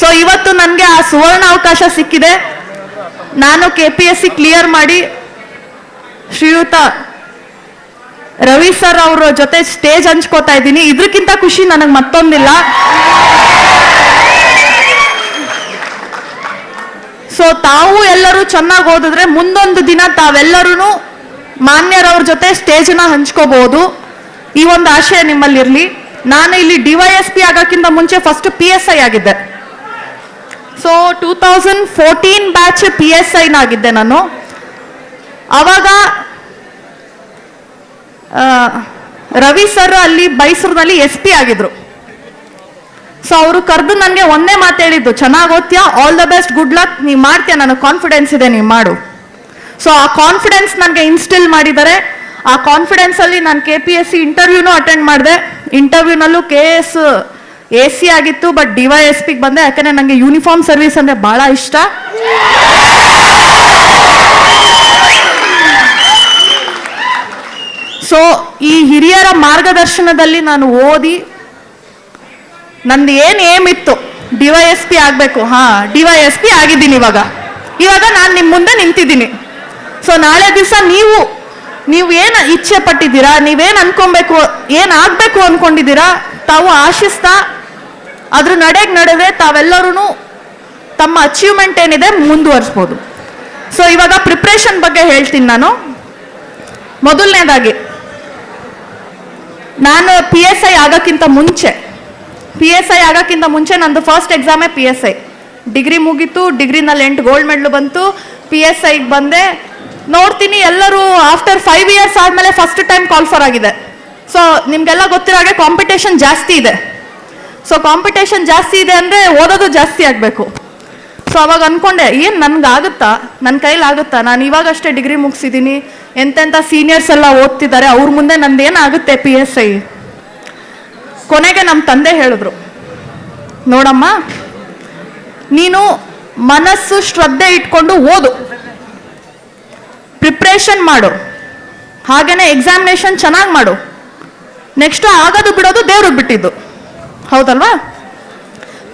So ಇವತ್ತು ನನಗೆ ಆ ಸುವರ್ಣ ಅವಕಾಶ ಸಿಕ್ಕಿದೆ. ನಾನು K P S C clear ಮಾಡಿ ಶ್ರೀಯುತ ರವಿ ಸರ್ ಅವರ ಜೊತೆ ಸ್ಟೇಜ್ ಹಂಚ್ಕೋತಾ ಇದ್ದೀನಿ. ಇದಕ್ಕಿಂತ ಖುಷಿ ನನಗೆ ಮತ್ತೊಂದಿಲ್ಲ. ಸೊ ತಾವು ಎಲ್ಲರೂ ಚೆನ್ನಾಗಿ ಓದಿದ್ರೆ ಮುಂದೊಂದು ದಿನ ತಾವೆಲ್ಲರೂ ಮಾನ್ಯರವ್ರ ಜೊತೆ ಸ್ಟೇಜ್ನ ಹಂಚ್ಕೋಬಹುದು ಈ ಒಂದು ಆಶಯ ನಿಮ್ಮಲ್ಲಿರಲಿ. ನಾನು ಇಲ್ಲಿ ಡಿವೈಎಸ್ಪಿ ಆಗೋಕ್ಕಿಂತ ಮುಂಚೆ ಫಸ್ಟ್ ಪಿ ಎಸ್ ಐ ಆಗಿದ್ದೆ. So two thousand fourteen batch P S ಐನಾಗಿದ್ದೆ ನಾನು. ಅವಾಗ ರವಿ ಸರ್ ಅಲ್ಲಿ ಮೈಸೂರಿನಲ್ಲಿ ಎಸ್ ಪಿ ಆಗಿದ್ರು. ಸೊ ಅವರು ಕರೆದು ನನಗೆ ಒಂದೇ ಮಾತು ಹೇಳಿದ್ದು, ಚೆನ್ನಾಗಿ ಓದ್ತೀಯಾ? All the best good luck ನೀ ಮಾಡ್ತೀಯ? ನನಗೆ ಕಾನ್ಫಿಡೆನ್ಸ್ ಇದೆ, ನೀವು ಮಾಡು. ಸೊ ಆ ಕಾನ್ಫಿಡೆನ್ಸ್ ನನಗೆ ಇನ್ಸ್ಟಿಲ್ ಮಾಡಿದ್ದಾರೆ. ಆ ಕಾನ್ಫಿಡೆನ್ಸಲ್ಲಿ ನಾನು ಕೆ ಪಿ ಎಸ್ ಸಿ ಇಂಟರ್ವ್ಯೂನೂ ಅಟೆಂಡ್ ಮಾಡಿದೆ. ಇಂಟರ್ವ್ಯೂನಲ್ಲೂ ಕೆ ಎಸ್ ಎ ಸಿ ಆಗಿತ್ತು ಬಟ್ ಡಿ ವೈ ಪಿಗೆ ಬಂದೆ. ಯಾಕಂದ್ರೆ ನನಗೆ ಯೂನಿಫಾರ್ಮ್ ಸರ್ವಿಸ್ ಅಂದ್ರೆ ಬಹಳ ಇಷ್ಟ. ಸೊ ಈ ಹಿರಿಯರ ಮಾರ್ಗದರ್ಶನದಲ್ಲಿ ನಾನು ಓದಿ, ನಂದು ಏನು ಏಮ್ ಇತ್ತು ಡಿ ವೈ ಎಸ್ ಪಿ ಆಗಬೇಕು. ಹಾ ಡಿ ಪಿ ಆಗಿದ್ದೀನಿ ಇವಾಗ. ಇವಾಗ ನಾನು ನಿಮ್ಮ ಮುಂದೆ ನಿಂತಿದ್ದೀನಿ. ಸೊ ನಾಳೆ ದಿವಸ ನೀವು ನೀವು ಏನು ಇಚ್ಛೆ ಪಟ್ಟಿದ್ದೀರಾ, ನೀವೇನು ಅನ್ಕೊಬೇಕು, ಏನು ಆಗಬೇಕು ಅನ್ಕೊಂಡಿದ್ದೀರಾ, ತಾವು ಆಶಿಸ್ತಾ ಅದ್ರ ನಡೆಗೆ ನಡೆದ್ರೆ ತಾವೆಲ್ಲರೂ ತಮ್ಮ ಅಚೀವ್ಮೆಂಟ್ ಏನಿದೆ ಮುಂದುವರಿಸ್ಬೋದು. ಸೊ ಇವಾಗ ಪ್ರಿಪ್ರೇಷನ್ ಬಗ್ಗೆ ಹೇಳ್ತೀನಿ ನಾನು. ಮೊದಲನೇದಾಗಿ, ನಾನು ಪಿ ಎಸ್ ಐ ಆಗೋಕ್ಕಿಂತ ಮುಂಚೆ ಪಿ ಎಸ್ ಐ ಆಗೋಕ್ಕಿಂತ ಮುಂಚೆ ನಂದು ಫಸ್ಟ್ ಎಕ್ಸಾಮೇ ಪಿ ಎಸ್ ಐ ಡಿಗ್ರಿ ಮುಗೀತು ಡಿಗ್ರಿನಲ್ಲಿ ಎಂಟು ಗೋಲ್ಡ್ ಮೆಡ್ಲು ಬಂತು. ಪಿ ಎಸ್ ಐಗೆ ಬಂದೆ. ನೋಡ್ತೀನಿ ಎಲ್ಲರೂ ಆಫ್ಟರ್ ಫೈವ್ ಇಯರ್ಸ್ ಆದಮೇಲೆ ಫಸ್ಟ್ ಟೈಮ್ ಕಾಲ್ಫರ್ ಆಗಿದೆ. ಸೊ ನಿಮಗೆಲ್ಲ ಗೊತ್ತಿರೋ ಹಾಗೆ ಕಾಂಪಿಟೇಷನ್ ಜಾಸ್ತಿ ಇದೆ. ಸೊ ಕಾಂಪಿಟೇಷನ್ ಜಾಸ್ತಿ ಇದೆ ಅಂದರೆ ಓದೋದು ಜಾಸ್ತಿ ಆಗಬೇಕು. ಸೊ ಅವಾಗ ಅನ್ಕೊಂಡೆ, ಏನು ನನ್ಗಾಗುತ್ತಾ? ನನ್ನ ಕೈಲಾಗುತ್ತಾ? ನಾನು ಇವಾಗಷ್ಟೇ ಡಿಗ್ರಿ ಮುಗಿಸಿದ್ದೀನಿ ಎಂತೆಂಥ ಸೀನಿಯರ್ಸ್ ಎಲ್ಲ ಓದ್ತಿದ್ದಾರೆ. ಅವ್ರ ಮುಂದೆ ನಂದು ಏನಾಗುತ್ತೆ ಪಿ ಎಸ್ ಐ ಕೊನೆಗೆ ನಮ್ಮ ತಂದೆ ಹೇಳಿದ್ರು, ನೋಡಮ್ಮ, ನೀನು ಮನಸ್ಸು ಶ್ರದ್ಧೆ ಇಟ್ಕೊಂಡು ಓದು. ಪ್ರಿಪ್ರೇಷನ್ ಮಾಡು. ಹಾಗೇನೆ ಎಕ್ಸಾಮಿನೇಷನ್ ಚೆನ್ನಾಗಿ ಮಾಡು. ನೆಕ್ಸ್ಟ್ ಆಗೋದು ಬಿಡೋದು ದೇವ್ರಿಗೆ ಬಿಟ್ಟಿದ್ದು. ಹೌದಲ್ವಾ?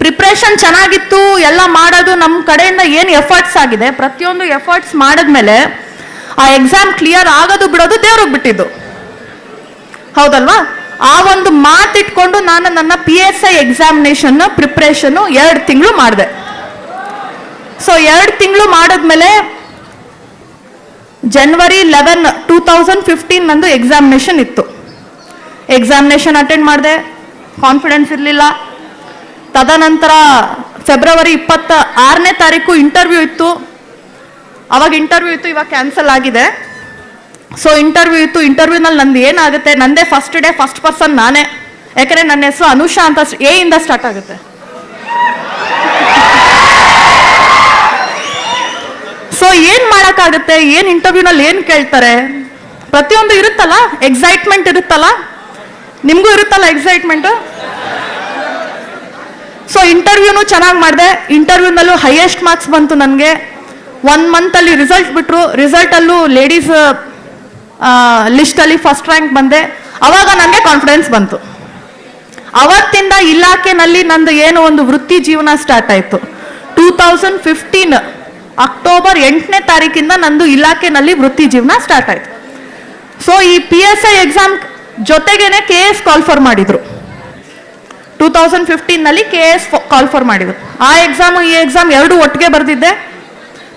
ಪ್ರಿಪ್ರೇಷನ್ ಚೆನ್ನಾಗಿತ್ತು, ಎಲ್ಲ ಮಾಡೋದು ನಮ್ಮ ಕಡೆಯಿಂದ ಏನು ಎಫರ್ಟ್ಸ್ ಆಗಿದೆ? ಪ್ರತಿಯೊಂದು ಎಫರ್ಟ್ಸ್ ಮಾಡಿದ್ಮೇಲೆ ಆ ಎಕ್ಸಾಮ್ ಕ್ಲಿಯರ್ ಆಗೋದು ಬಿಡೋದು ದೇವ್ರಿಗೆ ಬಿಟ್ಟಿದ್ದು. ಹೌದಲ್ವಾ? ಆ ಒಂದು ಮಾತಿಟ್ಕೊಂಡು ನಾನು ನನ್ನ ಪಿ ಎಸ್ ಐ ಎಕ್ಸಾಮಿನೇಷನ್ ಪ್ರಿಪ್ರೇಷನ್ನು ಎರಡು ತಿಂಗಳು ಮಾಡಿದೆ. ಸೊ ಎರಡು ತಿಂಗಳು ಮಾಡಿದ್ಮೇಲೆ January eleven two thousand fifteen ನಂದು ಎಕ್ಸಾಮಿನೇಷನ್ ಇತ್ತು. ಎಕ್ಸಾಮಿನೇಷನ್ ಅಟೆಂಡ್ ಮಾಡಿದೆ. ಕಾನ್ಫಿಡೆನ್ಸ್ ಇರಲಿಲ್ಲ. ತದನಂತರ ಫೆಬ್ರವರಿ ಇಪ್ಪತ್ತ ಆರನೇ ತಾರೀಕು ಇಂಟರ್ವ್ಯೂ ಇತ್ತು. ಅವಾಗ ಇಂಟರ್ವ್ಯೂ ಇತ್ತು, ಇವಾಗ ಕ್ಯಾನ್ಸಲ್ ಆಗಿದೆ. ಸೊ ಇಂಟರ್ವ್ಯೂ ಇತ್ತು. ಇಂಟರ್ವ್ಯೂನಲ್ಲಿ ನಂದು ಏನಾಗುತ್ತೆ? ನಂದೇ ಫಸ್ಟ್ ಡೇ ಫಸ್ಟ್ ಪರ್ಸನ್ ನಾನೇ. ಯಾಕೆಂದರೆ ನನ್ನ ಹೆಸರು ಅನುಷಾ ಅಂತ ಎ ಇಂದ ಸ್ಟಾರ್ಟ್ ಆಗುತ್ತೆ. ಸೊ ಏನು ಮಾಡೋಕ್ಕಾಗುತ್ತೆ? ಏನು ಇಂಟರ್ವ್ಯೂನಲ್ಲಿ ಏನು ಕೇಳ್ತಾರೆ? ಪ್ರತಿಯೊಂದು ಇರುತ್ತಲ್ಲ? ಎಕ್ಸೈಟ್ಮೆಂಟ್ ಇರುತ್ತಲ್ಲ? ನಿಮಗೂ ಇರುತ್ತಲ್ಲ ಎಕ್ಸೈಟ್ಮೆಂಟ್ ಸೊ ಇಂಟರ್ವ್ಯೂನು ಚೆನ್ನಾಗಿ ಮಾಡಿದೆ. ಇಂಟರ್ವ್ಯೂನಲ್ಲೂ ಹೈಯೆಸ್ಟ್ ಮಾರ್ಕ್ಸ್ ಬಂತು ನನಗೆ. ಒನ್ ಮಂತಲ್ಲಿ ರಿಸಲ್ಟ್ ಬಿಟ್ಟರು ರಿಸಲ್ಟಲ್ಲೂ ಲೇಡೀಸ್ ಲಿಸ್ಟಲ್ಲಿ ಫಸ್ಟ್ ರ್ಯಾಂಕ್ ಬಂದೆ. ಅವಾಗ ನನಗೆ ಕಾನ್ಫಿಡೆನ್ಸ್ ಬಂತು. ಅವತ್ತಿಂದ ಇಲಾಖೆನಲ್ಲಿ ನಂದು ಏನು ಒಂದು ವೃತ್ತಿ ಜೀವನ ಸ್ಟಾರ್ಟ್ ಆಯಿತು. ಟೂ ತೌಸಂಡ್ ಫಿಫ್ಟೀನ್ ಅಕ್ಟೋಬರ್ ಎಂಟನೇ ತಾರೀಕಿಂದ ನಂದು ಇಲಾಖೆನಲ್ಲಿ ವೃತ್ತಿ ಜೀವನ ಸ್ಟಾರ್ಟ್ ಆಯಿತು. ಸೊ ಈ ಪಿ ಎಸ್ ಐ ಎಕ್ಸಾಮ್ ಜೊತೆಗೇನೆ ಕೆ ಎಸ್ ಕಾಲ್ಫರ್ ಮಾಡಿದ್ರು. ಟೂ ತೌಸಂಡ್ ಫಿಫ್ಟೀನ್ನಲ್ಲಿ ಕೆ ಎಸ್ ಕಾಲ್ಫರ್ ಮಾಡಿದ್ರು. ಆ ಎಕ್ಸಾಮು ಈ ಎಕ್ಸಾಮ್ ಎರಡು ಒಟ್ಟಿಗೆ ಬರೆದಿದ್ದೆ.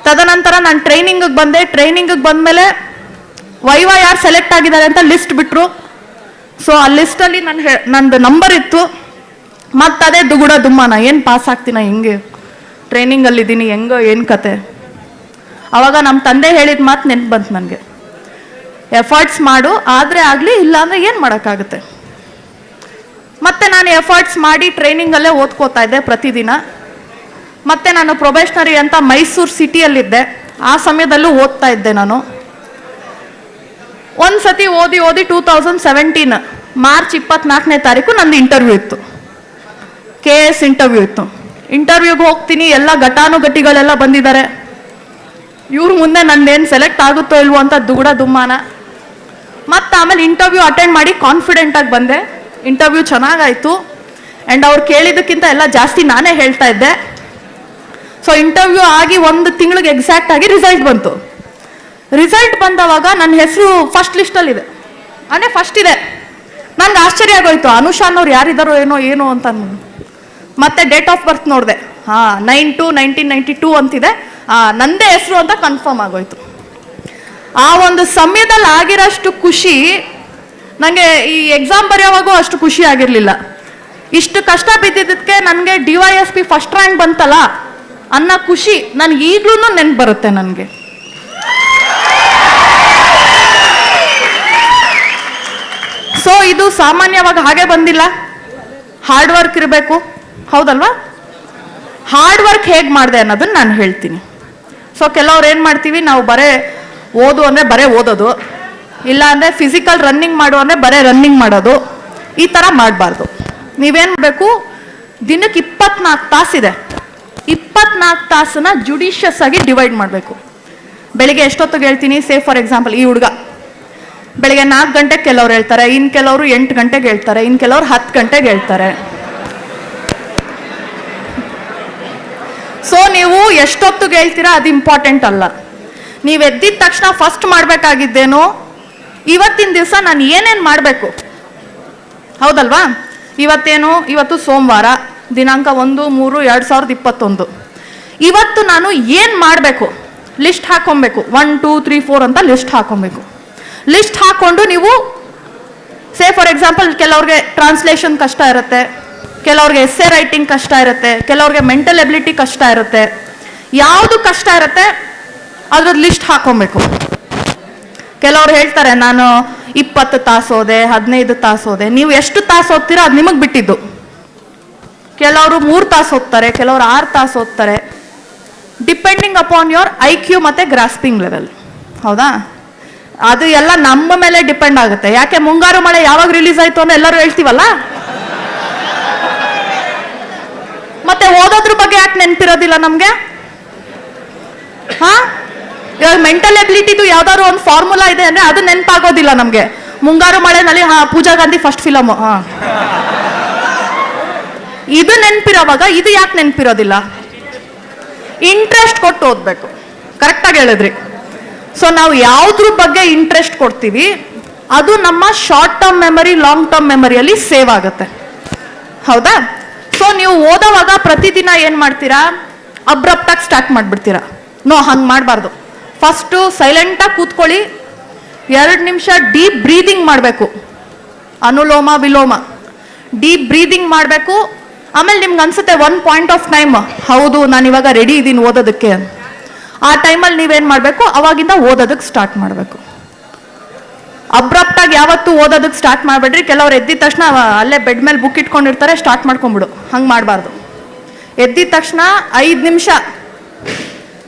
ತದನಂತರ ನಾನು ಟ್ರೈನಿಂಗಿಗೆ ಬಂದೆ. ಟ್ರೈನಿಂಗಿಗೆ ಬಂದಮೇಲೆ ವೈವ ಯಾರು ಸೆಲೆಕ್ಟ್ ಆಗಿದ್ದಾರೆ ಅಂತ ಲಿಸ್ಟ್ ಬಿಟ್ಟರು ಸೊ ಆ ಲಿಸ್ಟಲ್ಲಿ ನನ್ನ ಹೆ, ನಂದು ನಂಬರ್ ಇತ್ತು. ಮತ್ತು ಅದೇ ದುಗುಡ ದುಮ್ಮಾನ, ಏನು ಪಾಸ್ ಆಗ್ತೀನ ಹೆಂಗೆ? ಟ್ರೈನಿಂಗಲ್ಲಿದ್ದೀನಿ ಹೆಂಗೋ, ಏನು ಕತೆ? ಅವಾಗ ನಮ್ಮ ತಂದೆ ಹೇಳಿದ ಮಾತು ನೆನಪು ಬಂತು ನನಗೆ. ಎಫರ್ಟ್ಸ್ ಮಾಡು, ಆದರೆ ಆಗಲಿ ಇಲ್ಲ ಅಂದರೆ ಏನು ಮಾಡೋಕ್ಕಾಗುತ್ತೆ? ಮತ್ತೆ ನಾನು ಎಫರ್ಟ್ಸ್ ಮಾಡಿ ಟ್ರೈನಿಂಗಲ್ಲೇ ಓದ್ಕೋತಾ ಇದ್ದೆ ಪ್ರತಿದಿನ. ಮತ್ತೆ ನಾನು ಪ್ರೊಬೇಷನರಿ ಅಂತ ಮೈಸೂರು ಸಿಟಿಯಲ್ಲಿದ್ದೆ ಆ ಸಮಯದಲ್ಲೂ ಓದ್ತಾ ಇದ್ದೆ ನಾನು. ಒಂದು ಸತಿ ಓದಿ ಓದಿ ಟೂ ತೌಸಂಡ್ ಸೆವೆಂಟೀನ್ ಮಾರ್ಚ್ ಇಪ್ಪತ್ನಾಲ್ಕನೇ ತಾರೀಕು ನಂದು ಇಂಟರ್ವ್ಯೂ ಇತ್ತು. ಕೆ ಎಸ್ ಇಂಟರ್ವ್ಯೂ ಇತ್ತು. ಇಂಟರ್ವ್ಯೂಗೆ ಹೋಗ್ತೀನಿ, ಎಲ್ಲ ಘಟಾನುಘಟಿಗಳೆಲ್ಲ ಬಂದಿದ್ದಾರೆ. ಇವ್ರ ಮುಂದೆ ನಂದೇನು ಸೆಲೆಕ್ಟ್ ಆಗುತ್ತೋ ಇಲ್ವೋ ಅಂತ ದುಗುಡ ದುಮ್ಮಾನ. ಮತ್ತು ಆಮೇಲೆ ಇಂಟರ್ವ್ಯೂ ಅಟೆಂಡ್ ಮಾಡಿ ಕಾನ್ಫಿಡೆಂಟಾಗಿ ಬಂದೆ. ಇಂಟರ್ವ್ಯೂ ಚೆನ್ನಾಗಾಯಿತು. ಆ್ಯಂಡ್ ಅವ್ರು ಕೇಳಿದ್ದಕ್ಕಿಂತ ಎಲ್ಲ ಜಾಸ್ತಿ ನಾನೇ ಹೇಳ್ತಾ ಇದ್ದೆ. ಸೊ ಇಂಟರ್ವ್ಯೂ ಆಗಿ ಒಂದು ತಿಂಗಳಿಗೆ ಎಕ್ಸಾಕ್ಟ್ ಆಗಿ ರಿಸಲ್ಟ್ ಬಂತು. ರಿಸಲ್ಟ್ ಬಂದವಾಗ ನನ್ನ ಹೆಸರು ಫಸ್ಟ್ ಲಿಸ್ಟಲ್ಲಿದೆ ಅಂದರೆ ಫಸ್ಟ್ ಇದೆ. ನನಗೆ ಆಶ್ಚರ್ಯ ಆಗೋಯ್ತು. ಅನುಷಾ ಅನ್ನೋರು ಯಾರಿದ್ದಾರೋ ಏನೋ ಏನೋ ಅಂತ ನಾನು ಮತ್ತೆ ಡೇಟ್ ಆಫ್ ಬರ್ತ್ ನೋಡಿದೆ. ಹಾಂ nine two nineteen ninety two ಅಂತಿದೆ ನಂದೇ ಹೆಸರು ಅಂತ ಕನ್ಫರ್ಮ್ ಆಗೋಯ್ತು. ಆ ಒಂದು ಸಮಯದಲ್ಲಿ ಆಗಿರೋಷ್ಟು ಖುಷಿ ನನಗೆ ಈ ಎಕ್ಸಾಮ್ ಬರೆಯೋವಾಗೂ ಅಷ್ಟು ಖುಷಿ ಆಗಿರಲಿಲ್ಲ. ಇಷ್ಟು ಕಷ್ಟ ಬಿದ್ದಿದ್ದಕ್ಕೆ ನನಗೆ D Y S P first rank ಬಂತಲ್ಲ, ಅನ್ನೋ ಖುಷಿ ನನಗೆ ಈಗಲೂ ನೆನ್ಪು ಬರುತ್ತೆ ನನಗೆ. ಸೊ ಇದು ಸಾಮಾನ್ಯವಾಗಿ ಹಾಗೆ ಬಂದಿಲ್ಲ. ಹಾರ್ಡ್ ವರ್ಕ್ ಇರಬೇಕು. ಹೌದಲ್ವಾ? ಹಾರ್ಡ್ ವರ್ಕ್ ಹೇಗೆ ಮಾಡಿದೆ ಅನ್ನೋದನ್ನ ನಾನು ಹೇಳ್ತೀನಿ. ಸೊ ಕೆಲವ್ರು ಏನು ಮಾಡ್ತೀವಿ, ನಾವು ಬರೇ ಓದು ಅಂದರೆ ಬರೇ ಓದೋದು. ಇಲ್ಲ ಅಂದರೆ ಫಿಸಿಕಲ್ ರನ್ನಿಂಗ್ ಮಾಡು ಅಂದರೆ ಬರೇ ರನ್ನಿಂಗ್ ಮಾಡೋದು. ಈ ಥರ ಮಾಡಬಾರ್ದು. ನೀವೇನು ಮಾಡಬೇಕು? ದಿನಕ್ಕೆ ಇಪ್ಪತ್ನಾಲ್ಕು ತಾಸಿದೆ ಇಪ್ಪತ್ನಾಲ್ಕು ತಾಸನ್ನ ಜುಡಿಷಿಯಸ್ ಆಗಿ ಡಿವೈಡ್ ಮಾಡಬೇಕು. ಬೆಳಿಗ್ಗೆ ಎಷ್ಟೊತ್ತಿಗೆ ಹೇಳ್ತೀನಿ? ಸೇ ಫಾರ್ ಎಕ್ಸಾಂಪಲ್ ಈ ಹುಡುಗ. ಬೆಳಿಗ್ಗೆ ನಾಲ್ಕು ಗಂಟೆಗೆ ಕೆಲವ್ರು ಹೇಳ್ತಾರೆ ಇನ್ನು ಕೆಲವರು ಎಂಟು ಗಂಟೆಗೆ ಹೇಳ್ತಾರೆ ಇನ್ನು ಕೆಲವ್ರು ಹತ್ತು ಗಂಟೆಗೆ ಹೇಳ್ತಾರೆ. ಸೊ ನೀವು ಎಷ್ಟೊತ್ತಿಗೆ ಹೇಳ್ತೀರಾ? ಅದು ಇಂಪಾರ್ಟೆಂಟ್ ಅಲ್ಲ. ನೀವು ಎದ್ದಿದ ತಕ್ಷಣ ಫಸ್ಟ್ ಮಾಡಬೇಕಾಗಿದ್ದೇನು, ಇವತ್ತಿನ ದಿವಸ ನಾನು ಏನೇನು ಮಾಡಬೇಕು? ಹೌದಲ್ವಾ? ಇವತ್ತೇನು? ಇವತ್ತು ಸೋಮವಾರ, ದಿನಾಂಕ ಒಂದು, ಮೂರು, ಎರಡು ಸಾವಿರದ ಇಪ್ಪತ್ತೊಂದು. ಇವತ್ತು ನಾನು ಏನು ಮಾಡಬೇಕು? ಲಿಸ್ಟ್ ಹಾಕೊಬೇಕು. ಒನ್ ಟೂ ತ್ರೀ ಫೋರ್ ಅಂತ ಲಿಸ್ಟ್ ಹಾಕೊಬೇಕು. ಲಿಸ್ಟ್ ಹಾಕ್ಕೊಂಡು ನೀವು ಸೇ ಫಾರ್ ಎಕ್ಸಾಂಪಲ್ ಕೆಲವ್ರಿಗೆ ಟ್ರಾನ್ಸ್ಲೇಷನ್ ಕಷ್ಟ ಇರುತ್ತೆ, ಕೆಲವ್ರಿಗೆ ಎಸ್ಸೆ ರೈಟಿಂಗ್ ಕಷ್ಟ ಇರುತ್ತೆ, ಕೆಲವ್ರಿಗೆ ಮೆಂಟಲ್ ಎಬಿಲಿಟಿ ಕಷ್ಟ ಇರುತ್ತೆ, ಯಾವುದು ಕಷ್ಟ ಇರುತ್ತೆ? ಅದ್ರದ್ದು ಲಿಸ್ಟ್ ಹಾಕೊಬೇಕು. ಕೆಲವ್ರು ಹೇಳ್ತಾರೆ, ನಾನು ಇಪ್ಪತ್ತು ತಾಸು ಓದೆ, ಹದಿನೈದು ತಾಸು ಓದೆ. ನೀವು ಎಷ್ಟು ತಾಸು ಓದ್ತೀರೋ ಅದು ನಿಮಗೆ ಬಿಟ್ಟಿದ್ದು. ಕೆಲವರು ಮೂರು ತಾಸು ಓದ್ತಾರೆ, ಕೆಲವರು ಆರು ತಾಸು ಓದ್ತಾರೆ. Depending upon your I Q ಮತ್ತು ಗ್ರಾಸ್ಪಿಂಗ್ ಲೆವೆಲ್ ಹೌದಾ? ಅದು ಎಲ್ಲ ನಮ್ಮ ಮೇಲೆ ಡಿಪೆಂಡ್ ಆಗುತ್ತೆ. ಯಾಕೆ ಮುಂಗಾರು ಮಳೆ ಯಾವಾಗ ರಿಲೀಸ್ ಆಯಿತು ಅಂತ ಎಲ್ಲರೂ ಹೇಳ್ತೀವಲ್ಲ? ಮತ್ತೆ ಓದೋದ್ರ ಬಗ್ಗೆ ಯಾಕೆ ನೆನಪಿರೋದಿಲ್ಲ ನಮಗೆ? ಹಾ? ಇವಾಗ ಮೆಂಟಲ್ ಎಬಿಲಿಟಿದು ಯಾವ್ದಾದ್ರು ಒಂದು ಫಾರ್ಮುಲಾ ಇದೆ ಅಂದ್ರೆ ಅದು ನೆನಪಾಗೋದಿಲ್ಲ ನಮಗೆ. ಮುಂಗಾರು ಮಳೆನಲ್ಲಿ, ಹಾ, ಪೂಜಾ ಗಾಂಧಿ ಫಸ್ಟ್ ಫಿಲಮ್ ಹಾ. ಇದು ನೆನಪಿರೋವಾಗ, ಇದು ಯಾಕೆ ನೆನಪಿರೋದಿಲ್ಲ? ಇಂಟ್ರೆಸ್ಟ್ ಕೊಟ್ಟು ಓದ್ಬೇಕು. ಕರೆಕ್ಟಾಗಿ ಹೇಳಿದ್ರಿ. ಸೊ ನಾವು ಯಾವುದ್ರ ಬಗ್ಗೆ ಇಂಟ್ರೆಸ್ಟ್ ಕೊಡ್ತೀವಿ. ಅದು ನಮ್ಮ short term memory long term ಮೆಮರಿಯಲ್ಲಿ save ಆಗುತ್ತೆ. ಹೌದಾ? ಸೊ ನೀವು ಓದೋವಾಗ ಪ್ರತಿದಿನ ಏನು ಮಾಡ್ತೀರಾ? ಅಬ್ರಪ್ಟಾಗಿ ಸ್ಟಾರ್ಟ್ ಮಾಡಿಬಿಡ್ತೀರಾ. ನೋ ಹಂಗೆ ಮಾಡಬಾರ್ದು. ಫಸ್ಟು ಸೈಲೆಂಟಾಗಿ ಕೂತ್ಕೊಳ್ಳಿ. ಎರಡು ನಿಮಿಷ ಡೀಪ್ ಬ್ರೀದಿಂಗ್ ಮಾಡಬೇಕು. ಅನುಲೋಮ, ವಿಲೋಮ. ಡೀಪ್ ಬ್ರೀದಿಂಗ್ ಮಾಡಬೇಕು. ಆಮೇಲೆ ನಿಮ್ಗೆ ಅನ್ಸುತ್ತೆ ಒನ್ ಪಾಯಿಂಟ್ ಆಫ್ ಟೈಮ್ ಹೌದು, ನಾನು ಇವಾಗ ರೆಡಿ ಇದ್ದೀನಿ ಓದೋದಕ್ಕೆ. ಆ ಟೈಮಲ್ಲಿ ನೀವೇನು ಮಾಡಬೇಕು? ಅವಾಗಿಂದ ಓದೋದಕ್ಕೆ ಸ್ಟಾರ್ಟ್ ಮಾಡಬೇಕು. ಅಬ್ರಪ್ಟಾಗಿ ಯಾವತ್ತೂ ಓದೋದಕ್ಕೆ ಸ್ಟಾರ್ಟ್ ಮಾಡಬೇಡ್ರಿ. ಕೆಲವ್ರು ಎದ್ದಿದ ತಕ್ಷಣ ಅಲ್ಲೇ ಬೆಡ್ ಮೇಲೆ ಬುಕ್ ಇಟ್ಕೊಂಡಿರ್ತಾರೆ ಸ್ಟಾರ್ಟ್ ಮಾಡ್ಕೊಂಬಿಡು. ಹಂಗೆ ಮಾಡಬಾರ್ದು. ಎದ್ದಿದ ತಕ್ಷಣ ಐದು ನಿಮಿಷ.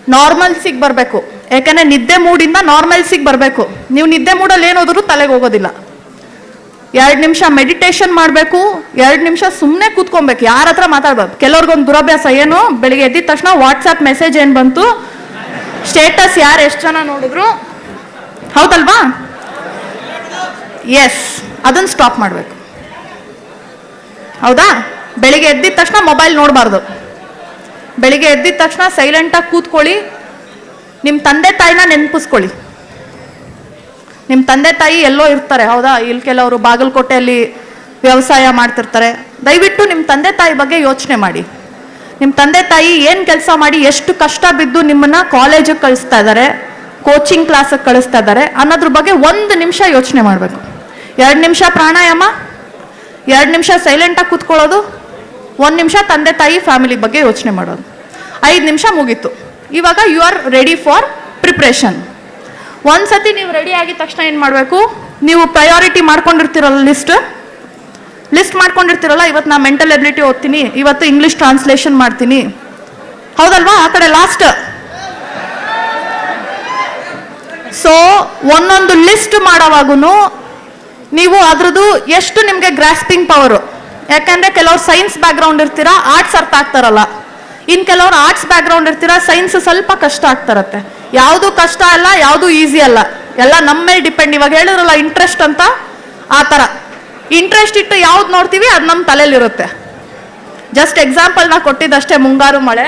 ನಾರ್ಮಲ್ಸಿಗೆ ಬರಬೇಕು. ಯಾಕಂದ್ರೆ ನಿದ್ದೆ ಮೂಡಿಂದ ನಾರ್ಮಲ್ಸಿಗೆ ಬರಬೇಕು. ನೀವು ನಿದ್ದೆ ಮೂಡಲ್ಲಿ ಏನು ಹೋದ್ರು ತಲೆಗೆ ಹೋಗೋದಿಲ್ಲ. ಎರಡು ನಿಮಿಷ ಮೆಡಿಟೇಷನ್ ಮಾಡಬೇಕು, ಎರಡು ನಿಮಿಷ ಸುಮ್ಮನೆ ಕೂತ್ಕೊಬೇಕು. ಯಾರ ಹತ್ರ ಮಾತಾಡ್ಬಾರ್ದು. ಕೆಲವ್ರಿಗೊಂದು ದುರಭ್ಯಾಸ ಏನು? ಬೆಳಿಗ್ಗೆ ಎದ್ದಿದ ತಕ್ಷಣ ವಾಟ್ಸಪ್ ಮೆಸೇಜ್ ಏನು ಬಂತು? ಸ್ಟೇಟಸ್ ಯಾರು, ಎಷ್ಟು ಜನ ನೋಡಿದ್ರು? ಹೌದಲ್ವಾ? ಎಸ್ ಅದನ್ನು ಸ್ಟಾಪ್ ಮಾಡಬೇಕು. ಹೌದಾ? ಬೆಳಿಗ್ಗೆ ಎದ್ದಿದ ತಕ್ಷಣ ಮೊಬೈಲ್ ನೋಡಬಾರ್ದು. ಬೆಳಿಗ್ಗೆ ಎದ್ದಿದ ತಕ್ಷಣ ಸೈಲೆಂಟಾಗಿ ಕೂತ್ಕೊಳ್ಳಿ. ನಿಮ್ಮ ತಂದೆ ತಾಯಿನ ನೆನಪಿಸ್ಕೊಳ್ಳಿ. ನಿಮ್ಮ ತಂದೆ ತಾಯಿ ಎಲ್ಲೋ ಇರ್ತಾರೆ, ಹೌದಾ? ಇಲ್ಲಿ ಕೆಲವರು ಬಾಗಲಕೋಟೆಯಲ್ಲಿ ವ್ಯವಸಾಯ ಮಾಡ್ತಿರ್ತಾರೆ. ದಯವಿಟ್ಟು ನಿಮ್ಮ ತಂದೆ ತಾಯಿ ಬಗ್ಗೆ ಯೋಚನೆ ಮಾಡಿ. ನಿಮ್ಮ ತಂದೆ ತಾಯಿ ಏನು ಕೆಲಸ ಮಾಡಿ, ಎಷ್ಟು ಕಷ್ಟ ಬಿದ್ದು ನಿಮ್ಮನ್ನು ಕಾಲೇಜಿಗೆ ಕಳಿಸ್ತಾ ಇದ್ದಾರೆ ಕೋಚಿಂಗ್ ಕ್ಲಾಸಿಗೆ ಕಳಿಸ್ತಾ ಇದ್ದಾರೆ ಅನ್ನೋದ್ರ ಬಗ್ಗೆ ಒಂದು ನಿಮಿಷ ಯೋಚನೆ ಮಾಡಬೇಕು. ಎರಡು ನಿಮಿಷ ಪ್ರಾಣಾಯಾಮ, ಎರಡು ನಿಮಿಷ ಸೈಲೆಂಟಾಗಿ ಕೂತ್ಕೊಳ್ಳೋದು, ಒಂದು ನಿಮಿಷ ತಂದೆ ತಾಯಿ ಫ್ಯಾಮಿಲಿ ಬಗ್ಗೆ ಯೋಚನೆ ಮಾಡೋದು. ಐದು ನಿಮಿಷ ಮುಗೀತು. ಇವಾಗ you are ready for preparation ಒಂದ್ಸತಿ ನೀವು ರೆಡಿ ಆಗಿದ ತಕ್ಷಣ ಏನು ಮಾಡಬೇಕು? ನೀವು ಪ್ರಯಾರಿಟಿ ಮಾಡ್ಕೊಂಡಿರ್ತೀರಲ್ಲ ಲಿಸ್ಟ್ ಲಿಸ್ಟ್ ಮಾಡ್ಕೊಂಡಿರ್ತೀರಲ್ಲ, ಇವತ್ತು ನಾ ಮೆಂಟಲ್ ಎಬಿಲಿಟಿ ಓದ್ತೀನಿ, ಇವತ್ತು ಇಂಗ್ಲೀಷ್ ಟ್ರಾನ್ಸ್ಲೇಷನ್ ಮಾಡ್ತೀನಿ. ಹೌದಲ್ವಾ? ಆ ಕಡೆ ಲಾಸ್ಟ್ ಸೊ ಒಂದೊಂದು ಲಿಸ್ಟ್ ಮಾಡೋವಾಗೂ ನೀವು ಅದರದ್ದು ಎಷ್ಟು ನಿಮಗೆ ಗ್ರಾಸ್ಪಿಂಗ್ ಪವರು ಯಾಕಂದರೆ ಕೆಲವರು ಸೈನ್ಸ್ ಬ್ಯಾಕ್ಗ್ರೌಂಡ್ ಇರ್ತೀರಾ ಆರ್ಟ್ಸ್ ಅರ್ಥ ಆಗ್ತಾರಲ್ಲ. ಇನ್ ಕೆಲವರು ಆರ್ಟ್ಸ್ ಬ್ಯಾಕ್ಗ್ರೌಂಡ್ ಇರ್ತೀರ ಸೈನ್ಸ್ ಸ್ವಲ್ಪ ಕಷ್ಟ ಆಗ್ತಾರತ್ತೆ. ಯಾವುದು ಕಷ್ಟ ಅಲ್ಲ, ಯಾವುದು ಈಸಿ ಅಲ್ಲ. ಎಲ್ಲ ನಮ್ಮ ಮೇಲೆ ಡಿಪೆಂಡ್ ಇವಾಗ ಹೇಳಿದ್ರಲ್ಲ ಇಂಟ್ರೆಸ್ಟ್ ಅಂತ? ಆ ಥರ ಇಂಟ್ರೆಸ್ಟ್ ಇಟ್ಟು ಯಾವ್ದು ನೋಡ್ತೀವಿ, ಅದು ನಮ್ಮ ತಲೆಯಲ್ಲಿರುತ್ತೆ ಜಸ್ಟ್ ಎಕ್ಸಾಂಪಲ್ ನಾ ಕೊಟ್ಟಿದ್ದಷ್ಟೇ, ಮುಂಗಾರು ಮಳೆ.